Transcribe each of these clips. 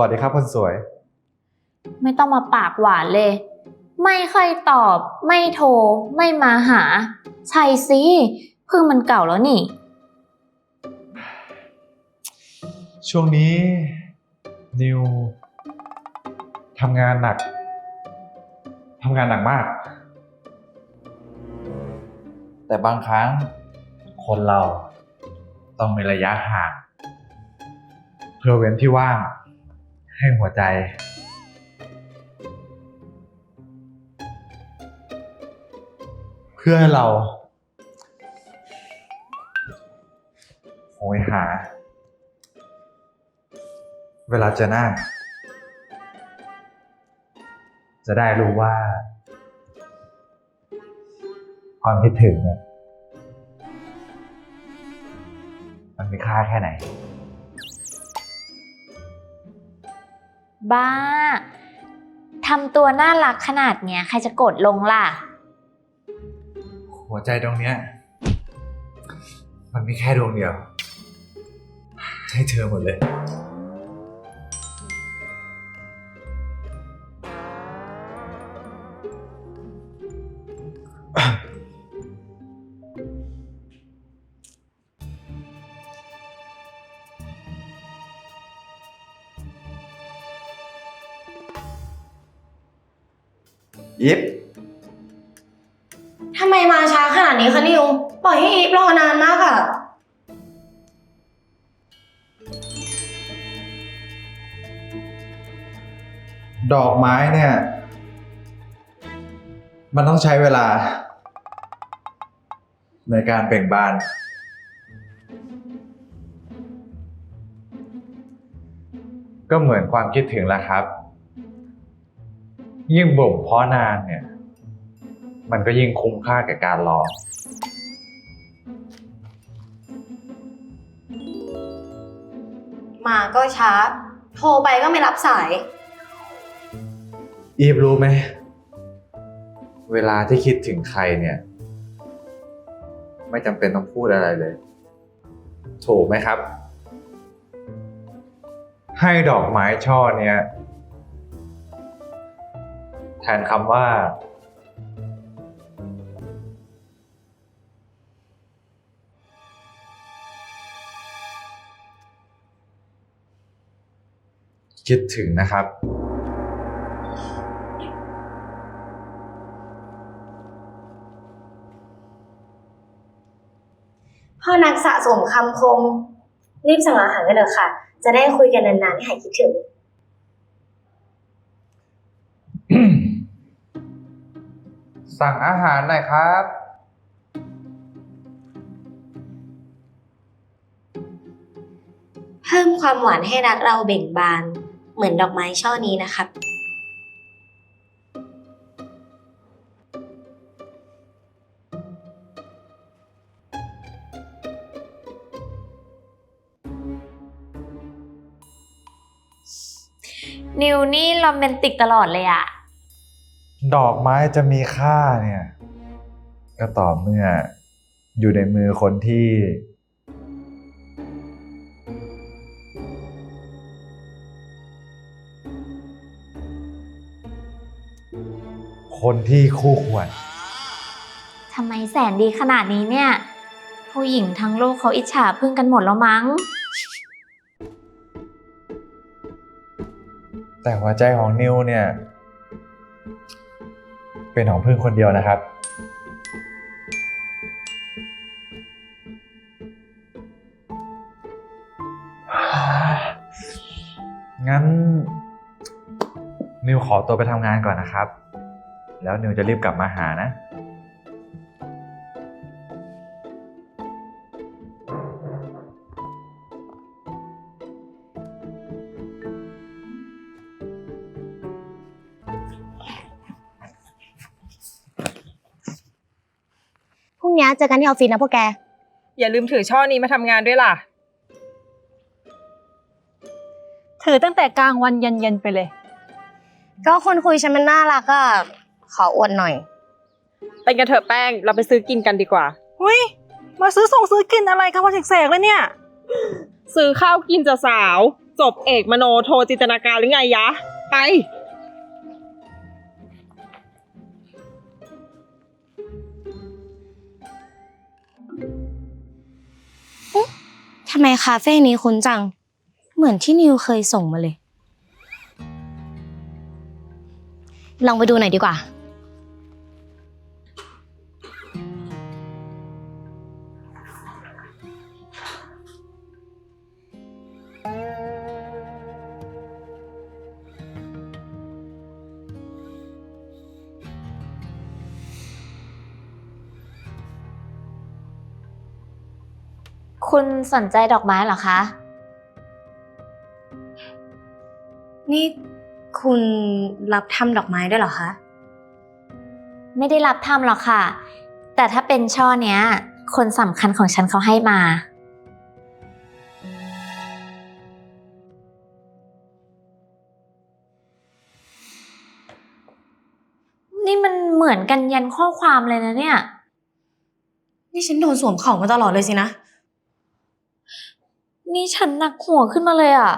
วัสดีครับคนสวย ไม่ต้องมาปากหวานเลย ไม่ค่อยตอบ ไม่โทร ไม่มาหา ใช่สิเพิ่งมันเก่าแล้วนี่ ช่วงนี้ นิวทำงานหนักทำงานหนักมาก แต่บางครั้งคนเราต้องมีระยะห่างเพื่อเว้นที่ว่าง ให้หัวใจ เพื่อให้เราโหยหา เวลาเจอหน้า จะได้รู้ว่า ความคิดถึงเนี่ยมันมีค่าแค่ไหน บ้าทำตัวน่ารักขนาดเนี้ย ใครจะกดลงล่ะ หัวใจตรงเนี้ย มันมีแค่ดวงเดียว ให้เธอหมดเลย ยิบทำไมมาช้าขนาดนี้คะนิว ปล่อยให้อีฟรอนานมากอะดอกไม้เนี่ย มันต้องใช้เวลา ในการเบ่งบาน ก็เหมือนความคิดถึงแหละครับ ยิ่งบ่มเพาะนานเนี่ย มันก็ยิ่งคุ้มค่าแก่การรอ มาก็ช้า โทรไปก็ไม่รับสาย อีฟรู้ไหม เวลาที่คิดถึงใครเนี่ย ไม่จำเป็นต้องพูดอะไรเลย ถูกไหมครับ ให้ดอกไม้ช่อเนี้ยแท นคำว่า คิดถึงนะครับ พ่อนักสะสมคำคม รีบสั่งอาหารกันเถอะค่ะ จะได้คุยกันนานๆให้หายคิดถึง สั่งอาหารหน่อยครับ เพิ่มความหวานให้รักเราเบ่งบาน เหมือนดอกไม้ช่อนี้นะครับ นิวนี่โรแมนติกตลอดเลยอะ ดอกไม้จะมีค่าเนี่ย ก็ต่อเมื่ออยู่ในมือคนที่ คนที่คู่ควร ทำไมแสนดีขนาดนี้เนี่ย ผู้หญิงทั้งโลกเขาอิจฉาพึ่งกันหมดแล้วมั้ง แต่หัวใจของนิวเนี่ย เป็นของพึ่งคนเดียวนะครับ งั้น นิวขอตัวไปทำงานก่อนนะครับ แล้วนิวจะรีบกลับมาหานะ นี้เจอกันที่ออฟฟิศนะพวกแก อย่าลืมถือช่อนี้มาทำงานด้วยล่ะ ถือตั้งแต่กลางวันยันเย็นไปเลย ก็คนคุยฉันมันน่ารักอะขออวดหน่อย เป็นกันเถอะแป้ง เราไปซื้อกินกันดีกว่า หุ้ย มาซื้อส่งซื้อกินอะไรกันวันเสกๆเลยเนี่ย ซื้อข้าวกินจะสาว จบเอกมโนโทจินตนาการหรือไงยะ ไป ทำไมคาเฟ่นี้คุ้นจัง เหมือนที่นิวเคยส่งมาเลย ลองไปดูหน่อยดีกว่า คุณสนใจดอกไม้เหรอคะ นี่คุณรับทำดอกไม้ด้วยเหรอคะ ไม่ได้รับทำหรอกค่ะ แต่ถ้าเป็นช่อเนี้ย คนสำคัญของฉันเขาให้มา นี่มันเหมือนกันยันข้อความเลยนะเนี่ย นี่ฉันโดนสวมของมาตลอดเลยสินะ นี่ฉันหนักหัวขึ้นมาเลยอะ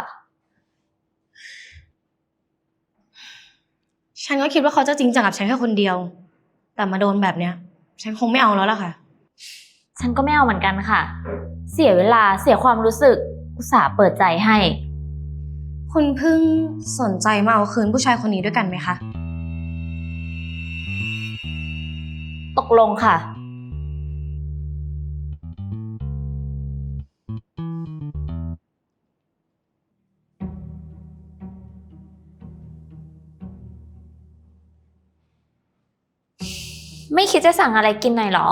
ฉันก็คิดว่าเขาจะจริงจังกับฉันแค่คนเดียว แต่มาโดนแบบเนี้ย ฉันคงไม่เอาแล้วล่ะค่ะ ฉันก็ไม่เอาเหมือนกันค่ะ เสียเวลาเสียความรู้สึก อุตส่าห์เปิดใจให้ คุณเพิ่งสนใจมาเอาคืนผู้ชายคนนี้ด้วยกันไหมคะ ตกลงค่ะ ไม่คิดจะสั่งอะไรกินหน่อยเหรอ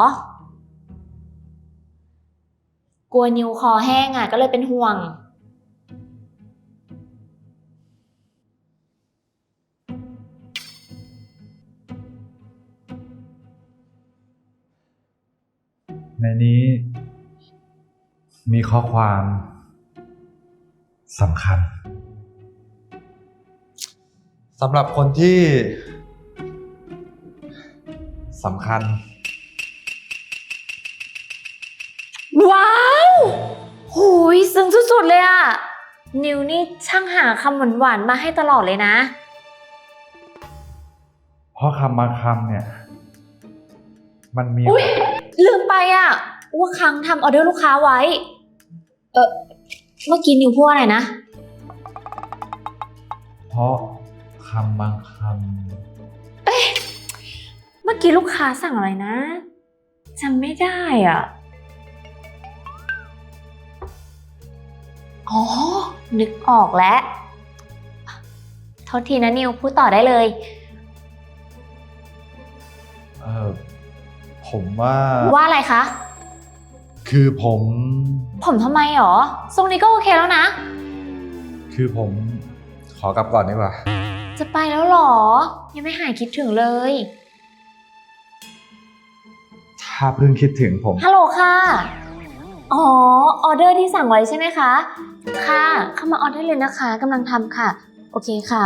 กลัวนิวคอแห้งอะก็เลยเป็นห่วง ในนี้ มีข้อความสำคัญสำหรับคนที่ สำคัญ ว้าวหูยซึ้งสุดๆเลยอะนิวนี่ช่างหาคำหวานๆมาให้ตลอดเลยนะ เพราะคำบางคำเนี่ย มันมีอุ๊ย ลืมไปอะว่าครั้งทำออเดอร์ลูกค้าไว้ เออเมื่อกี้นิวพูดอะไรนะ เพราะคำบางคเมื่ อกี้ลูกค้าสั่งอะไรนะจำไม่ได้อะ อ๋อ นึกออกแล้วโทษทีนะนิวพูดต่อได้เลยำเออผมว่าว่าอะไรคะ คือผม ผมทำไมหรอ ทรงนี้ก็โอเคแล้วนะ คือผมขอกลับก่อนดีกว่า จะไปแล้วหรอ ยังไม่หายคิดถึงเลย ถ้าเพิ่งคิดถึงผม ฮัลโหลค่ะ อ๋อ ออเดอร์ที่สั่งไว้ใช่ไหมคะ ค่ะ เข้ามาออเดอร์เลยนะคะกำลังทำค่ะ โอเคค่ะ